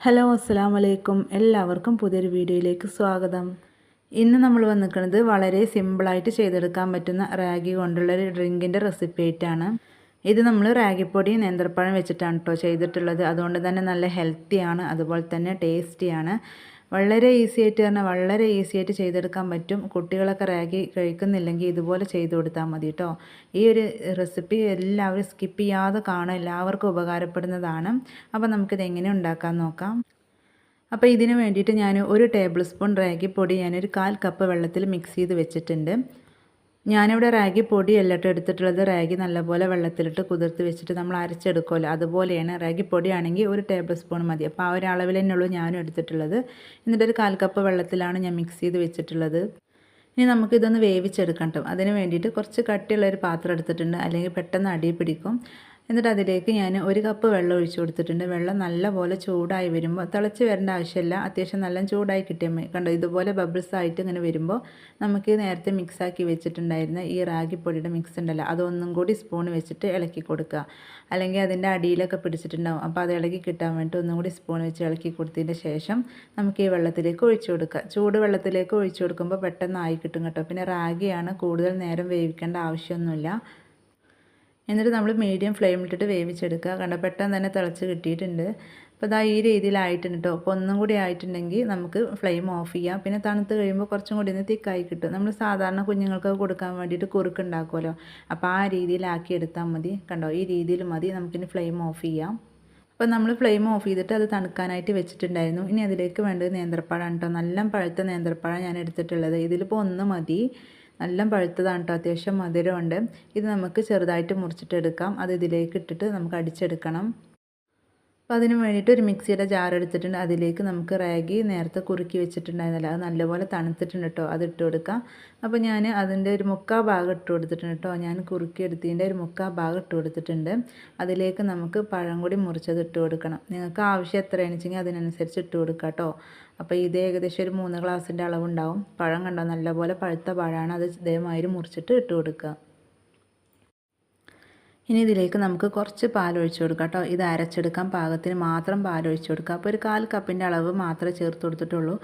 Hello അസ്സാം വലൈക്കും എല്ലാവർക്കും പുതിയൊരു വീഡിയോയിലേക്ക് സ്വാഗതം. ഇന്ന് നമ്മൾ വന്നിരിക്കുന്നത് വളരെ സിമ്പിളായിട്ട് ചെയ്തെടുക്കാൻ പറ്റുന്ന റാഗി കൊണ്ടുള്ള ഒരു ഡ്രിങ്കിന്റെ റെസിപ്പി ആയിട്ടാണ് ഇത് നമ്മൾ റാഗിപ്പൊടി നേന്ത്രപ്പഴം വെച്ചിട്ടാണ് കേട്ടോ ചെയ്തിട്ടുള്ളത്. അതുകൊണ്ട് തന്നെ നല്ല ഹെൽത്തിയാണ് അതുപോലെ തന്നെ ടേസ്റ്റിയാണ്. വളരെ ഈസി ആയിട്ട് തന്നെ വളരെ ഈസി ആയിട്ട് ചെയ്തെടുക്കാൻ പറ്റും. കുട്ടികളൊക്കെ റാഗി കഴിക്കുന്നില്ലെങ്കിൽ ഇതുപോലെ ചെയ്ത് കൊടുത്താൽ മതി കേട്ടോ ഈ ഒരു റെസിപ്പി എല്ലാവരും സ്കിപ്പ് ചെയ്യാതെ കാണും എല്ലാവർക്കും ഉപകാരപ്പെടുന്നതാണ്. അപ്പോൾ നമുക്കിത് എങ്ങനെ ഉണ്ടാക്കാൻ നോക്കാം. അപ്പോൾ ഇതിന് വേണ്ടിയിട്ട് ഞാൻ ഒരു ടേബിൾ സ്പൂൺ റാഗി പൊടി ഞാനൊരു കാൽ കപ്പ് വെള്ളത്തിൽ മിക്സ് ചെയ്ത് വെച്ചിട്ടുണ്ട്. ഞാനിവിടെ റാഗി പൊടിയല്ല കേട്ടോ എടുത്തിട്ടുള്ളത്. റാഗി നല്ലപോലെ വെള്ളത്തിലിട്ട് കുതിർത്ത് വെച്ചിട്ട് നമ്മൾ അരച്ചെടുക്കുമല്ലോ. അതുപോലെയാണ് റാഗി പൊടിയാണെങ്കിൽ ഒരു ടേബിൾ സ്പൂൺ മതി. അപ്പോൾ ആ ഒരു അളവിൽ തന്നെയുള്ളൂ ഞാനും എടുത്തിട്ടുള്ളത്. എന്നിട്ടൊരു കാൽ കപ്പ് വെള്ളത്തിലാണ് ഞാൻ മിക്സ് ചെയ്ത് വെച്ചിട്ടുള്ളത്. ഇനി നമുക്കിതൊന്ന് വേവിച്ചെടുക്കണം അതിന് വേണ്ടിയിട്ട് കുറച്ച് കട്ടിയുള്ള ഒരു പാത്രം എടുത്തിട്ടുണ്ട്. അല്ലെങ്കിൽ പെട്ടെന്ന് അടി പിടിക്കും. എന്നിട്ട് അതിലേക്ക് ഞാൻ ഒരു കപ്പ് വെള്ളം ഒഴിച്ചു കൊടുത്തിട്ടുണ്ട്. വെള്ളം നല്ലപോലെ ചൂടായി വരുമ്പോൾ തിളച്ച് വരേണ്ട ആവശ്യമില്ല. അത്യാവശ്യം നല്ല ചൂടായി കിട്ടിയാൽ മതി കണ്ടോ ഇതുപോലെ ബബിൾസ് ആയിട്ട് ഇങ്ങനെ വരുമ്പോൾ നമുക്ക് നേരത്തെ മിക്സാക്കി വെച്ചിട്ടുണ്ടായിരുന്ന ഈ റാഗിപ്പൊടിയുടെ മിക്സ് ഉണ്ടല്ലോ അതൊന്നും കൂടി സ്പൂൺ വെച്ചിട്ട് ഇളക്കി കൊടുക്കുക. അല്ലെങ്കിൽ അതിന്റെ അടിയിലൊക്കെ പിടിച്ചിട്ടുണ്ടാവും. അപ്പോൾ അത് ഇളക്കി കിട്ടാൻ വേണ്ടി ഒന്നും കൂടി സ്പൂൺ വെച്ച് ഇളക്കി കൊടുത്തതിന്റെ ശേഷം നമുക്ക് ഈ വെള്ളത്തിലേക്ക് ഒഴിച്ചു കൊടുക്കുക. ചൂട് വെള്ളത്തിലേക്ക് ഒഴിച്ചു കൊടുക്കുമ്പോൾ പെട്ടെന്ന് ആയി കിട്ടും കേട്ടോ. പിന്നെ റാഗിയാണ് കൂടുതൽ നേരം വേവിക്കേണ്ട ആവശ്യമൊന്നുമില്ല. എന്നിട്ട് നമ്മൾ മീഡിയം ഫ്ലെയിമിലിട്ടിട്ട് വേവിച്ചെടുക്കുക. കണ്ട? പെട്ടെന്ന് തന്നെ തിളച്ച് കിട്ടിയിട്ടുണ്ട്. അപ്പോൾ ഇതാ ഈ രീതിയിലായിട്ടുണ്ട് കേട്ടോ അപ്പോൾ ഒന്നും കൂടി ആയിട്ടുണ്ടെങ്കിൽ നമുക്ക് ഫ്ലെയിം ഓഫ് ചെയ്യാം. പിന്നെ തണുത്ത് കഴിയുമ്പോൾ കുറച്ചും കൂടി ഒന്ന് തിക്കായി കിട്ടും. നമ്മൾ സാധാരണ കുഞ്ഞുങ്ങൾക്ക് കൊടുക്കാൻ വേണ്ടിയിട്ട് കുറുക്ക് ഉണ്ടാക്കുമല്ലോ. അപ്പോൾ ആ രീതിയിലാക്കി എടുത്താൽ മതി. കണ്ടോ? ഈ രീതിയിൽ മതി. നമുക്കിനി ഫ്ലെയിം ഓഫ് ചെയ്യാം. അപ്പോൾ നമ്മൾ ഫ്ലെയിം ഓഫ് ചെയ്തിട്ട് അത് തണുക്കാനായിട്ട് വെച്ചിട്ടുണ്ടായിരുന്നു. ഇനി അതിലേക്ക് വേണ്ടത് നേന്ത്രപ്പഴമാണ് കേട്ടോ നല്ല പഴുത്ത നേന്ത്രപ്പഴം ഞാൻ എടുത്തിട്ടുള്ളത്. ഇതിലിപ്പോൾ ഒന്ന് മതി. നല്ല പഴുത്തതാണ് കേട്ടോ അത്യാവശ്യം മധുരമുണ്ട്. ഇത് നമുക്ക് ചെറുതായിട്ട് മുറിച്ചിട്ടെടുക്കാം. അത് ഇതിലേക്ക് ഇട്ടിട്ട് നമുക്ക് അടിച്ചെടുക്കണം. അപ്പോൾ അതിന് വേണ്ടിയിട്ട് ഒരു മിക്സിയുടെ ജാർ എടുത്തിട്ടുണ്ട്. അതിലേക്ക് നമുക്ക് റാഗി നേരത്തെ കുറുക്കി വെച്ചിട്ടുണ്ടായിരുന്നല്ലോ. അത് നല്ലപോലെ തണുത്തിട്ടുണ്ട് കേട്ടോ അത് ഇട്ട് കൊടുക്കാം. അപ്പോൾ ഞാൻ അതിന്റെ ഒരു മുക്കാ ഭാഗം ഇട്ട് കൊടുത്തിട്ടുണ്ട് കേട്ടോ ഞാൻ കുറുക്കി എടുത്തതിന്റെ ഒരു മുക്കാ ഭാഗം ഇട്ട് കൊടുത്തിട്ടുണ്ട്. അതിലേക്ക് നമുക്ക് പഴം കൂടി മുറിച്ചത് ഇട്ട് കൊടുക്കണം. നിങ്ങൾക്ക് ആവശ്യം എത്രയാണെന്ന് വെച്ചെങ്കിൽ അതിനനുസരിച്ച് ഇട്ട് കൊടുക്കുക കേട്ടോ അപ്പോൾ ഇത് ഏകദേശം ഒരു മൂന്ന് ഗ്ലാസിന്റെ അളവുണ്ടാവും. പഴം കണ്ടോ? നല്ലപോലെ പഴുത്ത പഴമാണ്. അത് ഇതേമാതിരി മുറിച്ചിട്ട് ഇട്ട് കൊടുക്കുക ഇനി ഇതിലേക്ക് നമുക്ക് കുറച്ച് പാൽ ഒഴിച്ചു കൊടുക്കാം കേട്ടോ. ഇത് അരച്ചെടുക്കാൻ പാകത്തിന് മാത്രം പാൽ ഒഴിച്ചു കൊടുക്കുക അപ്പോൾ ഒരു കാൽ കപ്പിന്റെ അളവ് മാത്രമേ ചേർത്ത് കൊടുത്തിട്ടുള്ളൂ.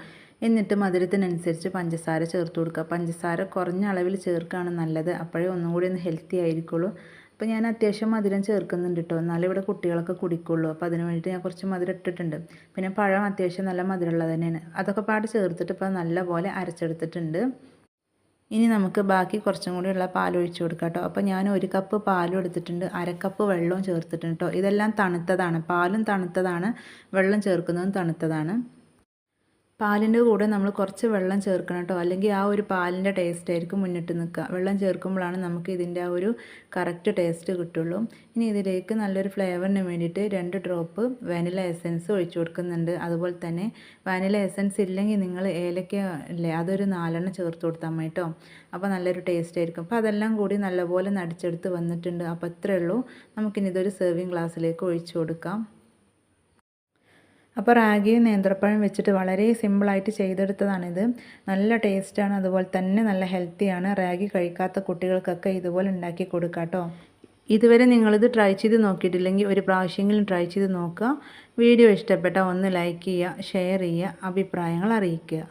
എന്നിട്ട് മധുരത്തിനനുസരിച്ച് പഞ്ചസാര ചേർത്ത് കൊടുക്കുക പഞ്ചസാര കുറഞ്ഞ അളവിൽ ചേർക്കുകയാണ് നല്ലത്. അപ്പോഴേ ഒന്നും കൂടി ഒന്ന് ഹെൽത്തി ആയിരിക്കുള്ളൂ. അപ്പോൾ ഞാൻ അത്യാവശ്യം മധുരം ചേർക്കുന്നുണ്ട് കേട്ടോ. എന്നാലും ഇവിടെ കുട്ടികളൊക്കെ കുടിക്കുള്ളൂ. അപ്പോൾ അതിന് വേണ്ടിയിട്ട് ഞാൻ കുറച്ച് മധുരം ഇട്ടിട്ടുണ്ട്. പിന്നെ പഴം അത്യാവശ്യം നല്ല മധുരമുള്ളത് തന്നെയാണ്. അതൊക്കെ പാട് ചേർത്തിട്ട് ഇപ്പോൾ നല്ലപോലെ അരച്ചെടുത്തിട്ടുണ്ട്. ഇനി നമുക്ക് ബാക്കി കുറച്ചും കൂടിയുള്ള പാൽ ഒഴിച്ചു കൊടുക്കാം കേട്ടോ. അപ്പോൾ ഞാൻ ഒരു കപ്പ് പാലും എടുത്തിട്ടുണ്ട്. അരക്കപ്പ് വെള്ളവും ചേർത്തിട്ടുണ്ട് കേട്ടോ. ഇതെല്ലാം തണുത്തതാണ്. പാലും തണുത്തതാണ്. വെള്ളം ചേർക്കുന്നതും തണുത്തതാണ്. പാലിന്റെ കൂടെ നമ്മൾ കുറച്ച് വെള്ളം ചേർക്കണം കേട്ടോ. അല്ലെങ്കിൽ ആ ഒരു പാലിന്റെ ടേസ്റ്റ് ആയിരിക്കും മുന്നിട്ട് നിൽക്കുക. വെള്ളം ചേർക്കുമ്പോഴാണ് നമുക്ക് ഇതിന്റെ ആ ഒരു കറക്റ്റ് ടേസ്റ്റ് കിട്ടുള്ളൂ. ഇനി ഇതിലേക്ക് നല്ലൊരു ഫ്ലേവറിന് വേണ്ടിയിട്ട് രണ്ട് ഡ്രോപ്പ് വാനില എസൻസ് ഒഴിച്ചു കൊടുക്കുന്നുണ്ട്. അതുപോലെ തന്നെ വാനില എസൻസ് ഇല്ലെങ്കിൽ നിങ്ങൾ ഏലക്ക അല്ലേ അതൊരു നാലെണ്ണം ചേർത്ത് കൊടുത്താൽ മതി കേട്ടോ. അപ്പോൾ നല്ലൊരു ടേസ്റ്റ് ആയിരിക്കും. അപ്പോൾ അതെല്ലാം കൂടി നല്ലപോലെ നടിച്ചെടുത്ത് വന്നിട്ടുണ്ട്. അപ്പോൾ ഇത്രയേ ഉള്ളൂ. നമുക്കിനി ഇതൊരു സെർവിങ് ഗ്ലാസ്സിലേക്ക് ഒഴിച്ചു കൊടുക്കാം. അപ്പോൾ റാഗിയും നേന്ത്രപ്പഴം വെച്ചിട്ട് വളരെ സിമ്പിളായിട്ട് ചെയ്തെടുത്തതാണിത്. നല്ല ടേസ്റ്റാണ്. അതുപോലെ തന്നെ നല്ല ഹെൽത്തിയാണ്. റാഗി കഴിക്കാത്ത കുട്ടികൾക്കൊക്കെ ഇതുപോലെ ഉണ്ടാക്കി കൊടുക്കാം കേട്ടോ ഇതുവരെ നിങ്ങളിത് ട്രൈ ചെയ്ത് നോക്കിയിട്ടില്ലെങ്കിൽ ഒരു പ്രാവശ്യമെങ്കിലും ട്രൈ ചെയ്ത് നോക്കുക. വീഡിയോ ഇഷ്ടപ്പെട്ടാൽ ഒന്ന് ലൈക്ക് ചെയ്യുക ഷെയർ ചെയ്യുക അഭിപ്രായങ്ങൾ അറിയിക്കുക.